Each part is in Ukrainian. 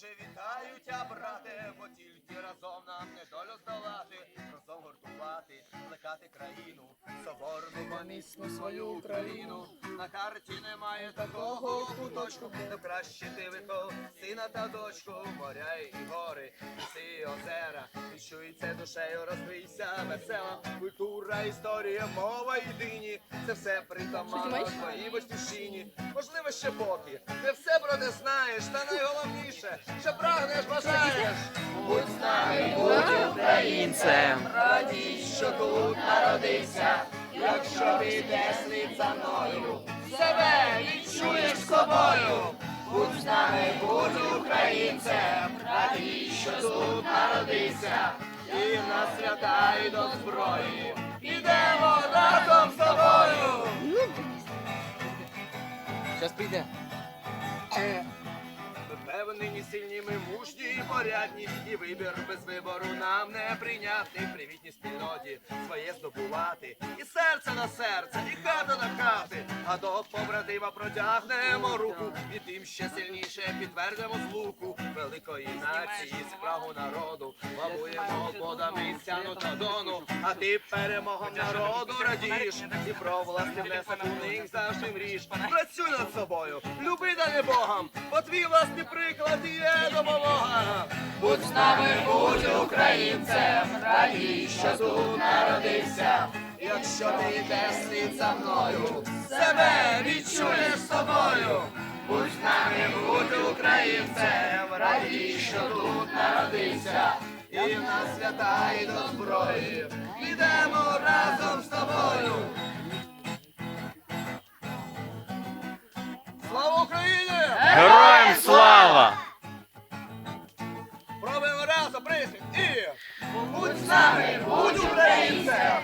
Друже, вітаю тя, брате, бо тільки разом нам не долю здолати, плекати країну, соборну помісну свою Україну. На карті немає такого куточку, де краще ти вихов сина та дочку, моря і гори, ліси, озера, відчується душею, розбийся, весела. Культура, історія, мова єдині. Це все притаманно твоїй батьківщині. Можливо, ще поки. Не все про те знаєш, та найголовніше, що прагнеш, бажаєш. Будь з нами, будь українцем, радій, що тут народився. Якщо ти йдеш слід за мною, себе відчуєш собою. Будь з нами, будь українцем, радій, що тут народився. І на свята і до зброї. Ідемо разом з тобою. Зараз прийде. Ми нині сильні, ми мужні і порядні, і вибір без вибору нам не прийнятний. Привітні спільноті своє здобувати, і серце на серце, і хата на хати. А до побратима протягнемо руку, і тим ще сильніше підтвердимо звуку великої нації, спрагу народу. Плавуємо водами сяну та дону, а ти перемогам народу радієш, і про власний внесок у них завжди мрієш. Працюй над собою, люби дане Богом, бо твій власний приклад є допомога. Будь з нами, будь українцем, радій, що тут народився. Якщо ти йдеш слід за мною, себе відчуєш собою. Будь з нами, будь українцем, що тут народився. І в нас свята і до зброї. Ідемо разом з тобою. Слава Україні! Героям слава! Пробуємо разом, присід і будь з нами, будь українцем,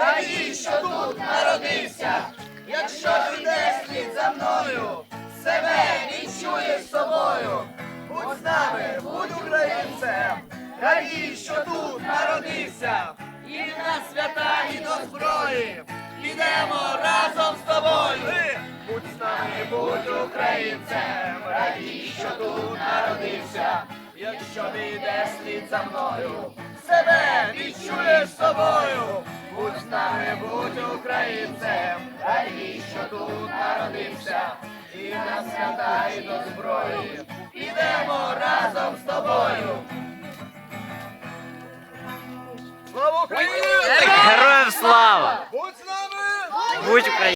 радій, що тут народився. Радій, що тут народився. І на свята, і до зброї. Ідемо разом з тобою. Будь з нами, будь українцем, радій, що тут народився. Якщо ти йдеш слід за мною, себе відчуєш собою. Будь з нами, будь українцем, радій, що тут народився. І на свята, і до зброї. Ідемо разом з тобою. Героям слава! Будь з нами! Будь Україна!